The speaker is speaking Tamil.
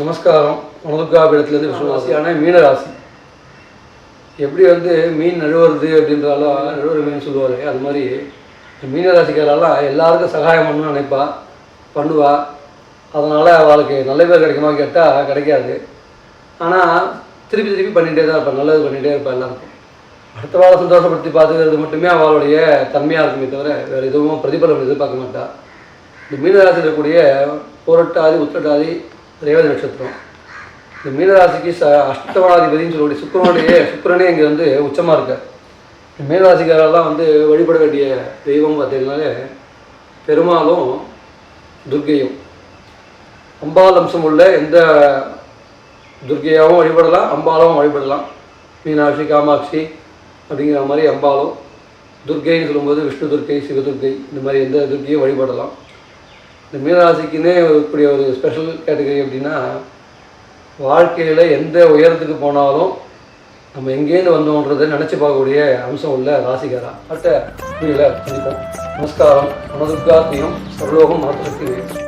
நமஸ்காரம். வனதுர்காபீடத்துலேருந்து விஸ்வராசியான மீனராசி? எப்படி வந்து மீன் நழுவுறது அப்படின்றாலும் நழுவுற மீன் சொல்லுவார். அது மாதிரி மீனராசிக்காரெல்லாம் எல்லாருக்கும் சகாயம் பண்ணணும்னு நினைப்பா. பண்ணுவா. அதனால் அவளுக்கு நல்ல பேர் கிடைக்குமா கேட்டால் கிடைக்காது. ஆனால் திருப்பி திருப்பி பண்ணிகிட்டே தான் இருப்பாள் நல்லது பண்ணிகிட்டே இருப்பாள் எல்லாருக்கும். அடுத்த வாரம் சந்தோஷப்படுத்தி பார்த்துக்கிறது மட்டுமே அவளுடைய தன்மையாக இருக்குமே தவிர வேறு எதுவும் பிரதிபலம் எதிர்பார்க்க மாட்டாள் இந்த மீனராசியில் இருக்கக்கூடிய புரட்டாதி உத்திரட்டாதி ரேவதி நட்சத்திரம். இந்த மீனராசிக்கு ச அஷ்டமாதிபதினு சொல்லக்கூடிய சுக்கரனுடைய சுக்கரனே இங்கே வந்து உச்சமாக இருக்க மீனராசிக்காரெல்லாம் வந்து வழிபட வேண்டிய தெய்வம் பார்த்தீங்கன்னாலே பெருமாளும் துர்க்கையும் அம்பாள் அம்சம் உள்ள எந்த துர்கையாகவும் வழிபடலாம் அம்பாலும் வழிபடலாம். மீனாட்சி காமாட்சி அப்படிங்கிற மாதிரி அம்பாலும் துர்க்கைன்னு சொல்லும்போது விஷ்ணு துர்க்கை சிவதுர்க்கை இந்த மாதிரி எந்த துர்க்கையும் வழிபடலாம். இந்த மீனராசிக்குன்னே இருக்கக்கூடிய ஒரு ஸ்பெஷல் கேட்டகரி அப்படின்னா வாழ்க்கையில் எந்த உயரத்துக்கு போனாலும் நம்ம எங்கேருந்து வந்தோன்றதை நினச்சி பார்க்கக்கூடிய அம்சம் உள்ள ராசிகாரா அடுத்த புரியல சந்திப்போம். நமஸ்காரம். மனதுர்காத்தியம் சர்வலோகம் மாற்றத்துக்கு